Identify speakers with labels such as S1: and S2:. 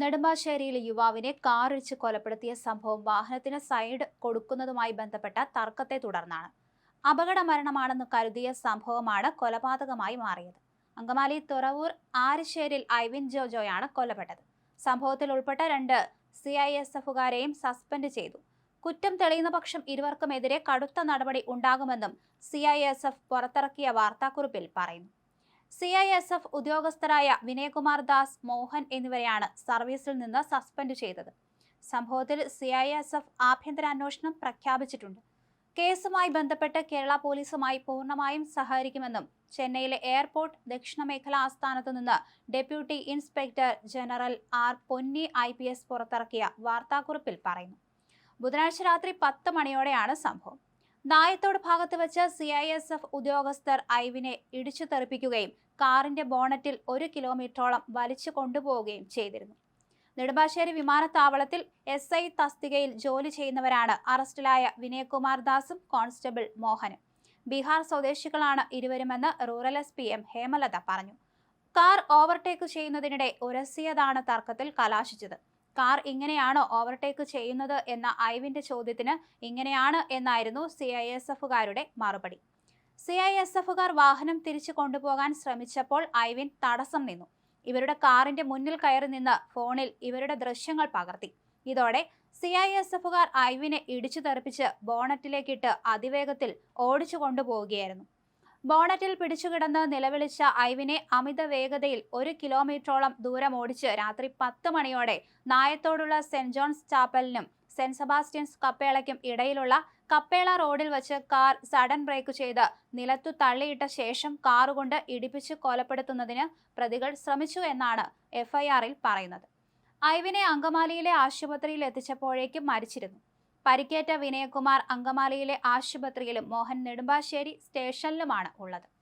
S1: നെടുമ്പാശ്ശേരിയിലെ യുവാവിനെ കാറിടിച്ച് കൊലപ്പെടുത്തിയ സംഭവം വാഹനത്തിന് സൈഡ് കൊടുക്കുന്നതുമായി ബന്ധപ്പെട്ട തർക്കത്തെ തുടർന്നാണ്. അപകട മരണമാണെന്ന് കരുതിയ സംഭവമാണ് കൊലപാതകമായി മാറിയത്. അങ്കമാലി തുറവൂർ ആരിശ്ശേരിൽ ഐവിൻ ജോജോയാണ് കൊല്ലപ്പെട്ടത്. സംഭവത്തിൽ ഉൾപ്പെട്ട രണ്ട് സി ഐ എസ് എഫുകാരെയും സസ്പെൻഡ് ചെയ്തു. കുറ്റം തെളിയുന്ന പക്ഷം ഇരുവർക്കുമെതിരെ കടുത്ത നടപടി ഉണ്ടാകുമെന്നും സി ഐ എസ് എഫ് പുറത്തിറക്കിയ വാർത്താക്കുറിപ്പിൽ പറയുന്നു. സി ഐ എസ് എഫ് ഉദ്യോഗസ്ഥരായ വിനയകുമാർ ദാസ് മോഹൻ എന്നിവരെയാണ് സർവീസിൽ നിന്ന് സസ്പെൻഡ് ചെയ്തത്. സംഭവത്തിൽ സി ഐ എസ് എഫ് ആഭ്യന്തര അന്വേഷണം പ്രഖ്യാപിച്ചിട്ടുണ്ട്. കേസുമായി ബന്ധപ്പെട്ട് കേരള പോലീസുമായി പൂർണമായും സഹകരിക്കുമെന്നും ചെന്നൈയിലെ എയർപോർട്ട് ദക്ഷിണ മേഖല ആസ്ഥാനത്തു നിന്ന് deputy inspector general R Ponni I P S പുറത്തിറക്കിയ വാർത്താക്കുറിപ്പിൽ പറയുന്നു. ബുധനാഴ്ച രാത്രി പത്ത് മണിയോടെയാണ് സംഭവം. നായത്തോട് ഭാഗത്ത് വെച്ച് സി ഐ എസ് എഫ് ഉദ്യോഗസ്ഥർ ഐവിനെ ഇടിച്ചു തെറിപ്പിക്കുകയും കാറിന്റെ ബോണറ്റിൽ ഒരു കിലോമീറ്ററോളം വലിച്ചു കൊണ്ടുപോവുകയും ചെയ്തിരുന്നു. നെടുമ്പാശ്ശേരി വിമാനത്താവളത്തിൽ എസ് ഐ തസ്തികയിൽ ജോലി ചെയ്യുന്നവരാണ് അറസ്റ്റിലായ വിനയകുമാർ ദാസും കോൺസ്റ്റബിൾ മോഹനും. ബീഹാർ സ്വദേശികളാണ് ഇരുവരുമെന്ന് rural S P M Hemalatha പറഞ്ഞു. കാർ ഓവർടേക്ക് ചെയ്യുന്നതിനിടെ ഉരസിയതാണ് തർക്കത്തിൽ കലാശിച്ചത്. കാർ ഇങ്ങനെയാണോ ഓവർടേക്ക് ചെയ്യുന്നത് എന്ന ഐവിന്റെ ചോദ്യത്തിന് ഇങ്ങനെയാണ് എന്നായിരുന്നു സി ഐ എസ് എഫുകാരുടെ മറുപടി. സി ഐ എസ് എഫുകാർ വാഹനം തിരിച്ചു കൊണ്ടുപോകാൻ ശ്രമിച്ചപ്പോൾ ഐവിൻ തടസ്സം നിന്നു. ഇവരുടെ കാറിന്റെ മുന്നിൽ കയറി നിന്ന് ഫോണിൽ ഇവരുടെ ദൃശ്യങ്ങൾ പകർത്തി. ഇതോടെ സി ഐ എസ് എഫുകാർ ഐവിനെ ഇടിച്ചു തെറിപ്പിച്ച് ബോണറ്റിലേക്കിട്ട് അതിവേഗത്തിൽ ഓടിച്ചു കൊണ്ടുപോവുകയായിരുന്നു. ബോണറ്റിൽ പിടിച്ചുകിടന്ന് നിലവിളിച്ച ഐവിനെ അമിത വേഗതയിൽ ഒരു കിലോമീറ്ററോളം ദൂരം ഓടിച്ച് രാത്രി പത്ത് മണിയോടെ നായത്തോടുള്ള സെന്റ് ജോൺസ് ചാപ്പലിനും സെന്റ് സെബാസ്റ്റ്യൻസ് കപ്പേളയ്ക്കും ഇടയിലുള്ള കപ്പേള റോഡിൽ വച്ച് കാർ സഡൻ ബ്രേക്ക് ചെയ്ത് നിലത്തു തള്ളിയിട്ട ശേഷം കാറുകൊണ്ട് ഇടിപ്പിച്ച് കൊലപ്പെടുത്തുന്നതിന് പ്രതികൾ ശ്രമിച്ചു എന്നാണ് എഫ്ഐആറിൽ പറയുന്നത്. ഐവിനെ അങ്കമാലിയിലെ ആശുപത്രിയിൽ എത്തിച്ചപ്പോഴേക്കും മരിച്ചിരുന്നു. പരിക്കേറ്റ വിനയകുമാർ അങ്കമാലിയിലെ ആശുപത്രിയിലും മോഹൻ നെടുമ്പാശ്ശേരി സ്റ്റേഷനിലുമാണ് ഉള്ളത്.